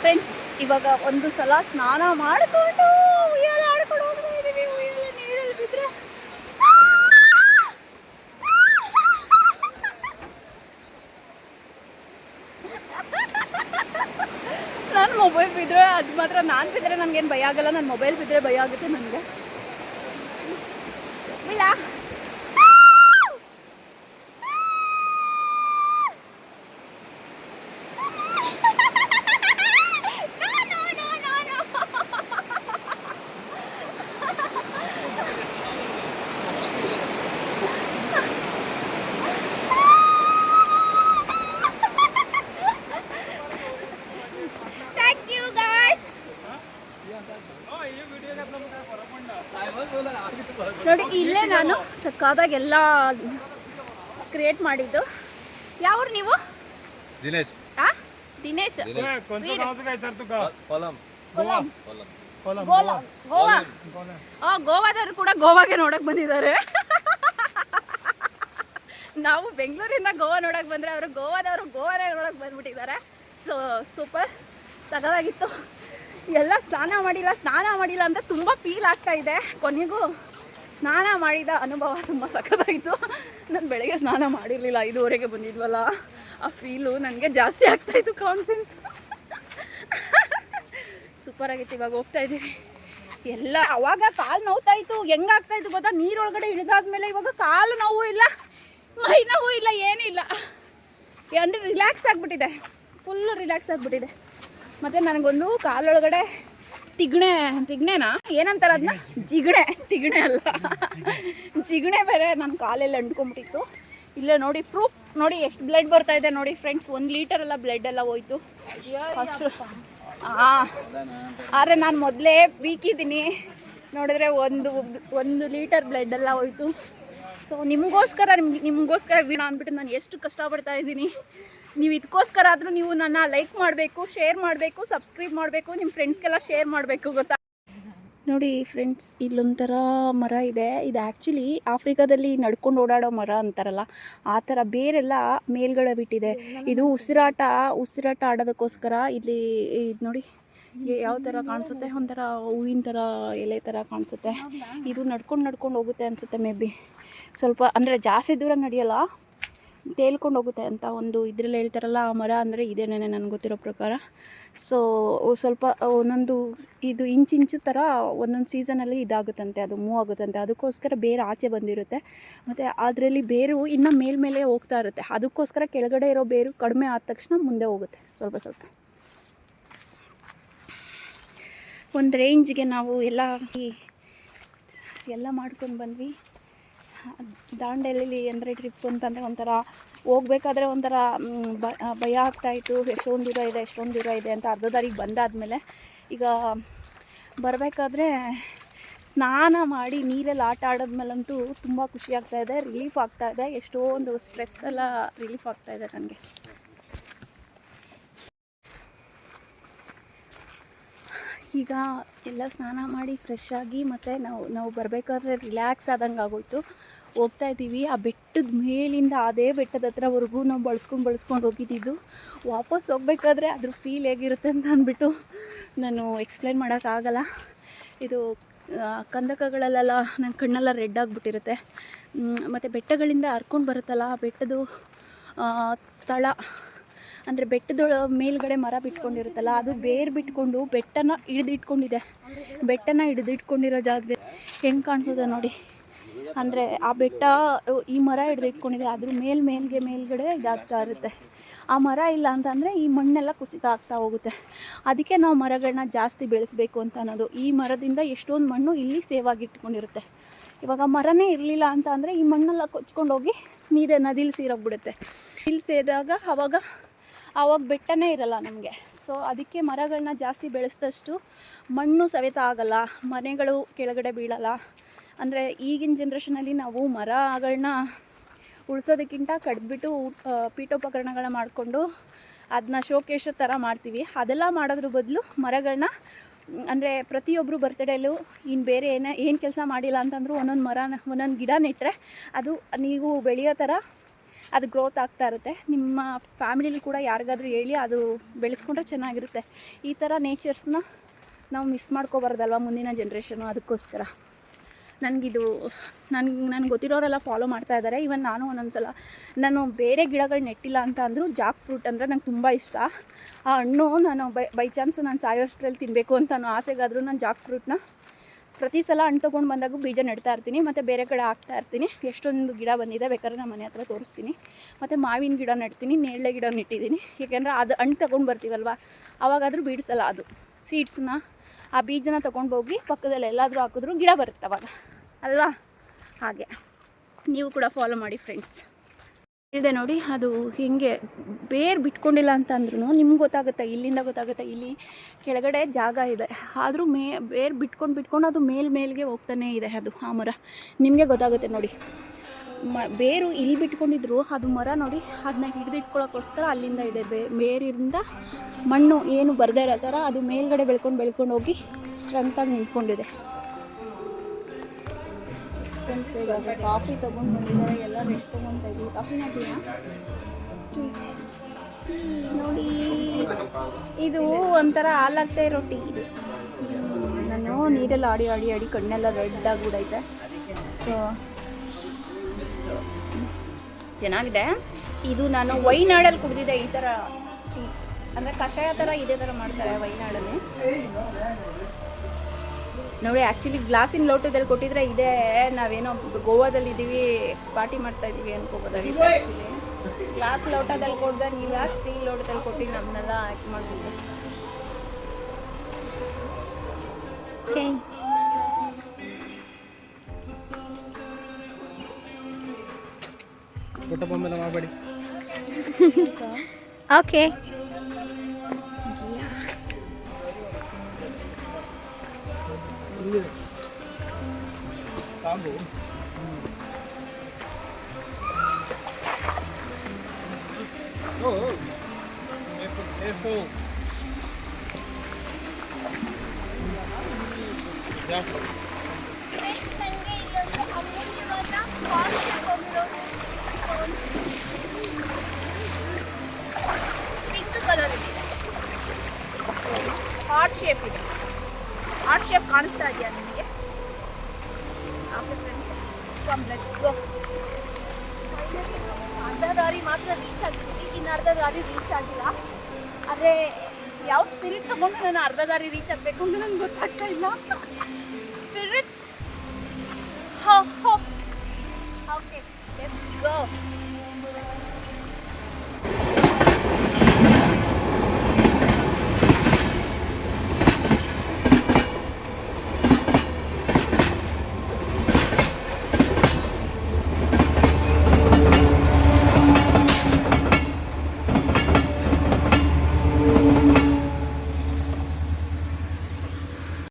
Friends ಇವಾಗ ಒಂದು ಸಲ ಸ್ನಾನ ಮಾಡಿಕೊಂಡು ಉಯ್ಯಾಲೆ ಆಡ್ಕೊಂಡು ಹೋಗ್ತಾ ಇದೀವಿ ಉಯ್ಯಾಲೆ ನೀರಲ್ಲಿ ಬಿದ್ರೆ ನಾನು ಮೊಬೈಲ್ ಬಿದ್ದರೆ ಅದು ಮಾತ್ರ ನಾನು ಬಿದ್ದರೆ ನನಗೇನು ಭಯ ಆಗಲ್ಲ. ನನ್ನ ಮೊಬೈಲ್ ಬಿದ್ದರೆ ಭಯ ಆಗುತ್ತೆ ನನಗೆ. ಇಲ್ಲ. ನೋಡಿ ಇಲ್ಲೇ ನಾನು ಸಕ್ಕಾದಾಗೆಲ್ಲ ಕ್ರಿಯೇಟ್ ಮಾಡಿದ್ದು. ಯಾವ್ರು ನೀವು? ದಿನೇಶ್. ಆ? ದಿನೇಶ್. ಗೋವಾ. ಆ, ಗೋವಾದವ್ರು ಕೂಡ ಗೋವಾಗೆ ನೋಡಕ್ ಬಂದಿದ್ದಾರೆ. ನಾವು ಬೆಂಗಳೂರಿಂದ ಗೋವಾ ನೋಡಕ್ ಬಂದ್ರೆ ಅವರು ಗೋವಾದವರು ಗೋವಾನೇ ನೋಡಕ್ ಬಂದ್ಬಿಟ್ಟಿದ್ದಾರೆ. ಸೊ ಸೂಪರ್ ಸಗದಾಗಿತ್ತು ಎಲ್ಲ ಸ್ನಾನ ಮಾಡಿಲ್ಲ ಸ್ನಾನ ಮಾಡಿಲ್ಲ ಅಂತ ತುಂಬಾ ಫೀಲ್ ಆಗ್ತಾ ಇದೆ. ಕೊನೆಗೂ ಸ್ನಾನ ಮಾಡಿದ ಅನುಭವ ತುಂಬ ಸಖತ್ತಾಯಿತು ನಾನು ಬೆಳಗ್ಗೆ ಸ್ನಾನ ಮಾಡಿರಲಿಲ್ಲ, ಐದುವರೆಗೆ ಬಂದಿದ್ವಲ್ಲ. ಆ ಫೀಲು ನನಗೆ ಜಾಸ್ತಿ ಆಗ್ತಾಯಿತ್ತು ಕಾನ್ಫಿಡೆನ್ಸ್ ಸೂಪರ್ ಆಗಿತ್ತು, ಇವಾಗ ಹೋಗ್ತಾ ಇದ್ದೀವಿ. ಎಲ್ಲ, ಅವಾಗ ಕಾಲು ನೋವ್ತಾ ಇತ್ತು. ಹೆಂಗಾಗ್ತಾ ಇತ್ತು ಗೊತ್ತಾ? ನೀರೊಳಗಡೆ ಇಳಿದಾದ್ಮೇಲೆ ಇವಾಗ ಕಾಲು ನೋವು ಇಲ್ಲ, ಮೈ ನೋವು ಇಲ್ಲ ಏನಿಲ್ಲ ಅಂದರೆ ರಿಲ್ಯಾಕ್ಸ್ ಆಗಿಬಿಟ್ಟಿದೆ. ಫುಲ್ಲು ರಿಲ್ಯಾಕ್ಸ್ ಆಗಿಬಿಟ್ಟಿದೆ. ಮತ್ತು ನನಗೊಂದು ಕಾಲೊಳಗಡೆ ತಿಗಣೆ, ತಿಗಣೆನಾ? ಏನಂತಾರೆ ಅದನ್ನ ಜಿಗಣೆ, ತಿಗಣೆ ಅಲ್ಲ. ಜಿಗಣೆ ಬೇರೆ ನನ್ನ ಕಾಲೆಲ್ಲ ಅಂಟ್ಕೊಂಬಿಟ್ಟಿತ್ತು ಇಲ್ಲೇ ನೋಡಿ ಪ್ರೂಫ್ ನೋಡಿ ಎಷ್ಟು ಬ್ಲಡ್ ಬರ್ತಾ ಇದೆ ನೋಡಿ ಫ್ರೆಂಡ್ಸ್ ಒಂದು ಲೀಟರ್ ಎಲ್ಲ ಬ್ಲಡ್ ಎಲ್ಲ ಹೋಯ್ತು. ಹಾಂ ಆದರೆ ನಾನು ಮೊದಲೇ ಬೀಕಿದ್ದೀನಿ ನೋಡಿದ್ರೆ ಒಂದು ಒಂದು ಲೀಟರ್ ಬ್ಲಡ್ ಎಲ್ಲ ಹೋಯ್ತು. ಸೊ ನಿಮಗೋಸ್ಕರ ನಿಮ್ಗೆ ನಿಮಗೋಸ್ಕರ ವೀಣ ಅಂದ್ಬಿಟ್ಟು ನಾನು ಎಷ್ಟು ಕಷ್ಟಪಡ್ತಾ ಇದ್ದೀನಿ. ನೀವು ಇದಕ್ಕೋಸ್ಕರ ಆದರೂ ನೀವು ನನ್ನ ಲೈಕ್ ಮಾಡಬೇಕು ಶೇರ್ ಮಾಡಬೇಕು ಸಬ್ಸ್ಕ್ರೈಬ್ ಮಾಡಬೇಕು ನಿಮ್ಮ ಫ್ರೆಂಡ್ಸ್ಗೆಲ್ಲ ಶೇರ್ ಮಾಡಬೇಕು ಗೊತ್ತಾ? ನೋಡಿ ಫ್ರೆಂಡ್ಸ್ ಇಲ್ಲೊಂಥರ ಮರ ಇದೆ. ಇದು ಆ್ಯಕ್ಚುಲಿ ಆಫ್ರಿಕಾದಲ್ಲಿ ನಡ್ಕೊಂಡು ಓಡಾಡೋ ಮರ ಅಂತಾರಲ್ಲ, ಆ ಥರ ಬೇರೆಲ್ಲ ಮೇಲ್ಗಡೆ ಬಿಟ್ಟಿದೆ. ಇದು ಉಸಿರಾಟ ಉಸಿರಾಟ ಆಡೋದಕ್ಕೋಸ್ಕರ ಇಲ್ಲಿ ಇದು ನೋಡಿ ಯಾವ ಥರ ಕಾಣಿಸುತ್ತೆ? ಒಂಥರ ಹೂವಿನ ಥರ, ಎಲೆ ಥರ ಕಾಣಿಸುತ್ತೆ. ಇದು ನಡ್ಕೊಂಡು ನಡ್ಕೊಂಡು ಹೋಗುತ್ತೆ ಅನಿಸುತ್ತೆ ಮೇ ಬಿ ಸ್ವಲ್ಪ ಅಂದರೆ ಜಾಸ್ತಿ ದೂರ ನಡೆಯಲ್ಲ ತೇಲ್ಕೊಂಡು ಹೋಗುತ್ತೆ ಅಂತ ಒಂದು ಇದ್ರಲ್ಲಿ ಹೇಳ್ತಾರಲ್ಲ, ಆ ಮರ ಅಂದರೆ ಇದೇನೇ ನನಗೆ ಗೊತ್ತಿರೋ ಪ್ರಕಾರ. ಸೊ ಸ್ವಲ್ಪ, ಒಂದೊಂದು ಇದು ಇಂಚು ಇಂಚು ಥರ ಒಂದೊಂದು ಸೀಸನಲ್ಲಿ ಇದಾಗುತ್ತಂತೆ, ಅದು ಮೂವ್ ಆಗುತ್ತಂತೆ. ಅದಕ್ಕೋಸ್ಕರ ಬೇರೆ ಆಚೆ ಬಂದಿರುತ್ತೆ. ಮತ್ತು ಅದರಲ್ಲಿ ಬೇರು ಇನ್ನು ಮೇಲ್ಮೇಲೆ ಹೋಗ್ತಾ ಇರುತ್ತೆ. ಅದಕ್ಕೋಸ್ಕರ ಕೆಳಗಡೆ ಇರೋ ಬೇರು ಕಡಿಮೆ ಆದ ತಕ್ಷಣ ಮುಂದೆ ಹೋಗುತ್ತೆ, ಸ್ವಲ್ಪ ಸ್ವಲ್ಪ. ಒಂದು ರೇಂಜ್ಗೆ ನಾವು ಎಲ್ಲ ಎಲ್ಲ ಮಾಡ್ಕೊಂಡು ಬಂದ್ವಿ. ದಾಂಡೇಲಿ ಅಂದರೆ ಟ್ರಿಪ್ ಅಂತಂದರೆ ಒಂಥರ ಹೋಗ್ಬೇಕಾದ್ರೆ ಒಂಥರ ಭಯ ಆಗ್ತಾಯಿತ್ತು ಎಷ್ಟೊಂದು ದೂರ ಇದೆ, ಎಷ್ಟೊಂದು ದೂರ ಇದೆ ಅಂತ ಅರ್ಧ ದಾರಿಗೆ ಬಂದಾದಮೇಲೆ ಈಗ ಬರಬೇಕಾದ್ರೆ ಸ್ನಾನ ಮಾಡಿ ನೀರಲ್ಲಿ ಆಟ ಆಡೋದ್ಮೇಲಂತೂ ತುಂಬ ಖುಷಿ ಆಗ್ತಾ ಇದೆ ರಿಲೀಫ್ ಆಗ್ತಾಯಿದೆ ಎಷ್ಟೊಂದು ಸ್ಟ್ರೆಸ್ ಎಲ್ಲ ರಿಲೀಫ್ ಆಗ್ತಾಯಿದೆ ನನಗೆ. ಈಗ ಎಲ್ಲ ಸ್ನಾನ ಮಾಡಿ ಫ್ರೆಶ್ ಆಗಿ ಮತ್ತು ನಾವು ನಾವು ಬರಬೇಕಾದ್ರೆ ರಿಲ್ಯಾಕ್ಸ್ ಆದಂಗೆ ಆಗೋಯ್ತು. ಹೋಗ್ತಾ ಇದ್ದೀವಿ. ಆ ಬೆಟ್ಟದ ಮೇಲಿಂದ ಅದೇ ಬೆಟ್ಟದ ಹತ್ರವರೆಗೂ ನಾವು ಬಳಸ್ಕೊಂಡು ಬಳಸ್ಕೊಂಡು ಹೋಗಿದ್ದಿದ್ದು ವಾಪಸ್ ಹೋಗ್ಬೇಕಾದ್ರೆ ಅದ್ರ ಫೀಲ್ ಹೇಗಿರುತ್ತೆ ಅಂತ ಅಂದ್ಬಿಟ್ಟು ನಾನು ಎಕ್ಸ್ಪ್ಲೈನ್ ಮಾಡೋಕ್ಕಾಗಲ್ಲ ಇದು ಕಂದಕಗಳಲ್ಲೆಲ್ಲ ನನ್ನ ಕಣ್ಣೆಲ್ಲ ರೆಡ್ ಆಗಿಬಿಟ್ಟಿರುತ್ತೆ. ಮತ್ತು ಬೆಟ್ಟಗಳಿಂದ ಹರ್ಕೊಂಡು ಬರುತ್ತಲ್ಲ, ಆ ಬೆಟ್ಟದ ತಳ. ಅಂದರೆ ಬೆಟ್ಟದೊಳ ಮೇಲ್ಗಡೆ ಮರ ಬಿಟ್ಕೊಂಡಿರುತ್ತಲ್ಲ, ಅದು ಬೇರು ಬಿಟ್ಕೊಂಡು ಬೆಟ್ಟನ ಹಿಡಿದಿಟ್ಕೊಂಡಿದೆ. ಬೆಟ್ಟನ ಹಿಡಿದಿಟ್ಕೊಂಡಿರೋ ಜಾಗದಲ್ಲಿ ಹೆಂಗೆ ಕಾಣಿಸುತ್ತೆ ನೋಡಿ. ಅಂದರೆ ಆ ಬೆಟ್ಟ, ಈ ಮರ ಹಿಡಿದಿಟ್ಕೊಂಡಿದೆ, ಅದ್ರ ಮೇಲ್ ಮೇಲ್ಗೆ ಮೇಲ್ಗಡೆ ಇದಾಗ್ತಾ ಇರುತ್ತೆ. ಆ ಮರ ಇಲ್ಲ ಅಂತಂದರೆ ಈ ಮಣ್ಣೆಲ್ಲ ಕುಸಿತ ಆಗ್ತಾ ಹೋಗುತ್ತೆ. ಅದಕ್ಕೆ ನಾವು ಮರಗಳನ್ನ ಜಾಸ್ತಿ ಬೆಳೆಸಬೇಕು ಅಂತ ಅನ್ನೋದು. ಈ ಮರದಿಂದ ಎಷ್ಟೊಂದು ಮಣ್ಣು ಇಲ್ಲಿ ಸೇವಾಗಿ ಇಟ್ಕೊಂಡಿರುತ್ತೆ ಇವಾಗ ಮರನೇ ಇರಲಿಲ್ಲ ಅಂತ ಅಂದರೆ ಈ ಮಣ್ಣೆಲ್ಲ ಕೊಚ್ಕೊಂಡೋಗಿ ನೀದೆ ನದಿಲಿ ಸೇರೋಗ್ಬಿಡುತ್ತೆ. ಇಲ್ಲಿ ಸೇದಾಗ ಆವಾಗ ಆವಾಗ ಬೆಟ್ಟನೇ ಇರಲ್ಲ ನಮಗೆ. ಸೊ ಅದಕ್ಕೆ ಮರಗಳನ್ನ ಜಾಸ್ತಿ ಬೆಳೆಸಿದಷ್ಟು ಮಣ್ಣು ಸವೆತ ಆಗಲ್ಲ, ಮನೆಗಳು ಕೆಳಗಡೆ ಬೀಳಲ್ಲ. ಅಂದರೆ ಈಗಿನ ಜನ್ರೇಷನಲ್ಲಿ ನಾವು ಮರಗಳನ್ನ ಉಳಿಸೋದಕ್ಕಿಂತ ಕಡ್ಬಿಟ್ಟು ಪೀಠೋಪಕರಣಗಳನ್ನ ಮಾಡಿಕೊಂಡು ಅದನ್ನ ಶೋಕೇಶ ಥರ ಮಾಡ್ತೀವಿ. ಅದೆಲ್ಲ ಮಾಡೋದ್ರ ಬದಲು ಮರಗಳನ್ನ, ಅಂದರೆ ಪ್ರತಿಯೊಬ್ಬರು ಬರ್ತಡೇಲು ಇನ್ನು ಬೇರೆ ಏನೇ, ಏನು ಕೆಲಸ ಮಾಡಿಲ್ಲ ಅಂತಂದರೂ ಒಂದೊಂದು ಮರ ಒಂದೊಂದು ಗಿಡ ನೆಟ್ಟರೆ ಅದು ನೀವು ಬೆಳೆಯೋ ಥರ ಅದು ಗ್ರೋತ್ ಆಗ್ತಾ ಇರುತ್ತೆ. ನಿಮ್ಮ ಫ್ಯಾಮಿಲಿಲಿ ಕೂಡ ಯಾರಿಗಾದ್ರೂ ಹೇಳಿ ಅದು ಬೆಳೆಸ್ಕೊಂಡ್ರೆ ಚೆನ್ನಾಗಿರುತ್ತೆ. ಈ ಥರ ನೇಚರ್ಸ್ನ ನಾವು ಮಿಸ್ ಮಾಡ್ಕೋಬಾರ್ದಲ್ವ ಮುಂದಿನ ಜನ್ರೇಷನು ಅದಕ್ಕೋಸ್ಕರ? ನನಗಿದು ನನ್ಗೆ ನನಗೆ ಗೊತ್ತಿರೋರೆಲ್ಲ ಫಾಲೋ ಮಾಡ್ತಾ ಇದ್ದಾರೆ ಇವನ್ ನಾನು ಒಂದೊಂದು ಸಲ ನಾನು ಬೇರೆ ಗಿಡಗಳು ನೆಟ್ಟಿಲ್ಲ ಅಂತ ಅಂದರೂ ಜಾಕ್ ಫ್ರೂಟ್ ಅಂದರೆ ನಂಗೆ ತುಂಬ ಇಷ್ಟ. ಆ ಹಣ್ಣು ನಾನು ಬೈ ಬೈ ಚಾನ್ಸ್ ನಾನು ಸಾಯೋಷ್ಟರಲ್ಲಿ ತಿನ್ನಬೇಕು ಅಂತ ಆಸೆಗಾದರೂ ನಾನು ಜಾಕ್ ಫ್ರೂಟ್ನ ಪ್ರತಿ ಸಲ ಹಣ್ಣು ತೊಗೊಂಡು ಬಂದಾಗ ಬೀಜ ನೆಡ್ತಾ ಇರ್ತೀನಿ, ಮತ್ತು ಬೇರೆ ಕಡೆ ಹಾಕ್ತಾ ಇರ್ತೀನಿ. ಎಷ್ಟೊಂದು ಗಿಡ ಬಂದಿದೆ ಬೇಕಾದ್ರೆ ನಮ್ಮ ಮನೆ ಹತ್ರ ತೋರಿಸ್ತೀನಿ. ಮತ್ತು ಮಾವಿನ ಗಿಡ ನೆಡ್ತೀನಿ, ನೇರಳೆ ಗಿಡ ನೆಟ್ಟಿದ್ದೀನಿ. ಏಕೆಂದರೆ ಅದು ಹಣ್ಣು ತೊಗೊಂಡು ಬರ್ತೀವಲ್ವ? ಅವಾಗಾದರೂ ಬೀಡಿಸಲ್ಲ ಅದು. ಸೀಡ್ಸ್ನ ಆ ಬೀಜನ ತೊಗೊಂಡು ಹೋಗಿ ಪಕ್ಕದಲ್ಲಿ ಎಲ್ಲಾದರೂ ಹಾಕಿದ್ರು ಗಿಡ ಬರುತ್ತೆ ಅವಾಗ ಅಲ್ವಾ? ಹಾಗೆ. ನೀವು ಕೂಡ ಫಾಲೋ ಮಾಡಿ ಫ್ರೆಂಡ್ಸ್ ಹೇಳಿದೆ ನೋಡಿ, ಅದು ಹಿಂಗೆ ಬೇರು ಬಿಟ್ಕೊಂಡಿಲ್ಲ ಅಂತ ಅಂದ್ರೂ ನಿಮ್ಗೆ ಗೊತ್ತಾಗುತ್ತೆ, ಇಲ್ಲಿಂದ ಗೊತ್ತಾಗುತ್ತೆ, ಇಲ್ಲಿ ಕೆಳಗಡೆ ಜಾಗ ಇದೆ. ಆದರೂ ಮೇ, ಬೇರು ಬಿಟ್ಕೊಂಡು ಬಿಟ್ಕೊಂಡು ಅದು ಮೇಲ್ ಮೇಲ್ಗೆ ಹೋಗ್ತಾನೇ ಇದೆ ಅದು, ಆ ಮರ. ನಿಮಗೆ ಗೊತ್ತಾಗುತ್ತೆ ನೋಡಿ. ಮ, ಬೇರು ಇಲ್ಲಿ ಬಿಟ್ಕೊಂಡಿದ್ರು, ಅದು ಮರ ನೋಡಿ ಅದನ್ನ ಹಿಡಿದಿಟ್ಕೊಳ್ಳೋಕ್ಕೋಸ್ಕರ ಅಲ್ಲಿಂದ ಇದೆ. ಬೇ, ಬೇರಿಂದ ಮಣ್ಣು ಏನು ಬರದೇ ಇರೋ ಥರ ಅದು ಮೇಲ್ಗಡೆ ಬೆಳ್ಕೊಂಡು ಬೆಳ್ಕೊಂಡು ಹೋಗಿ ಸ್ಟ್ರೆಂತಾಗಿ ನಿಂತ್ಕೊಂಡಿದೆ. ಫ್ರೆಂಡ್ಸ್ ಇವಾಗ ಕಾಫಿ ತೊಗೊಂಡು ಬಂದಿದ್ದಾರೆ ಎಲ್ಲ ರೆಸ್ಟ್ ತೊಗೊತಾ ಇದ್ದೀವಿ. ಕಾಫಿ ಮಾಡ್ತೀಯಾ ನೋಡಿ, ಇದು ಒಂಥರ ಹಾಲಾಗ್ತಾ ಇರೋ ಟೀ. ನಾನು ನೀರಲ್ಲಿ ಆಡಿ ಆಡಿ ಆಡಿ ಕಣ್ಣೆಲ್ಲ ರೆಡ್ ಆಗಿಬಿಡೈತೆ ಸೊ ಚೆನ್ನಾಗಿದೆ. ಇದು ನಾನು ವೈನಾಡಲ್ಲಿ ಕುಡಿದಿದ್ದೆ, ಈ ಥರ ಅಂದರೆ ಕಷಾಯ ಥರ ಇದೇ ಥರ ಮಾಡ್ತಾರೆ ವೈನಾಡಲ್ಲಿ. ನೋಡಿ ಆ್ಯಕ್ಚುಲಿ ಗ್ಲಾಸಿನ ಲೋಟದಲ್ಲಿ ಕೊಟ್ಟಿದ್ರೆ ಇದೇ. ನಾವೇನೋ ಗೋವಾದಲ್ಲಿ ಇದ್ದೀವಿ ಪಾರ್ಟಿ ಮಾಡ್ತಾ ಇದ್ದೀವಿ ಅನ್ಕೋಬೋದಾಗಿ ಆ್ಯಕ್ಚುಲಿ ಗ್ಲಾಸ್ ಲೋಟದಲ್ಲಿ ಕೊಡ್ದೆ ನೀವು ಯಾಕೆ ಸ್ಟೀಲ್ ಲೋಟದಲ್ಲಿ ಕೊಟ್ಟು ನಮ್ಮನ್ನೆಲ್ಲ ಆಯ್ಕೆ ಓಕೆ ಮಾಡಬೇಡಿ. Okay ಕಾಂಬು ಓ ಏರ್ಫುಲ್ ಯಾಕೆ ಪಿಂಕ್ ಕಲರ್ ಇದೆ ಹಾರ್ಟ್ ಶೇಪ್ ಇದೆ ಹಾರ್ಟ್ ಶೇಪ್ ಕಾಣಿಸ್ತಾ ಇದೆಯಾ ನಿಮಗೆ ಗೋ ಅರ್ಧ ದಾರಿ ಮಾತ್ರ ರೀಚ್ ಆಗಿದ್ದೀನಿ ಇನ್ನು ಅರ್ಧ ದಾರಿ ರೀಚ್ ಆಗಿಲ್ಲ ಆದರೆ ಯಾವ ಸ್ಪಿರಿಟ್ ತಗೊಂಡು ನಾನು ಅರ್ಧ ದಾರಿ ರೀಚ್ ಆಗಬೇಕು ಅಂತ ನನಗೆ ಗೊತ್ತಾಗ್ತಾ ಇಲ್ಲ ಸ್ಪಿರಿಟ್ ಓಕೆ ಲೆಟ್ಸ್ ಗೋ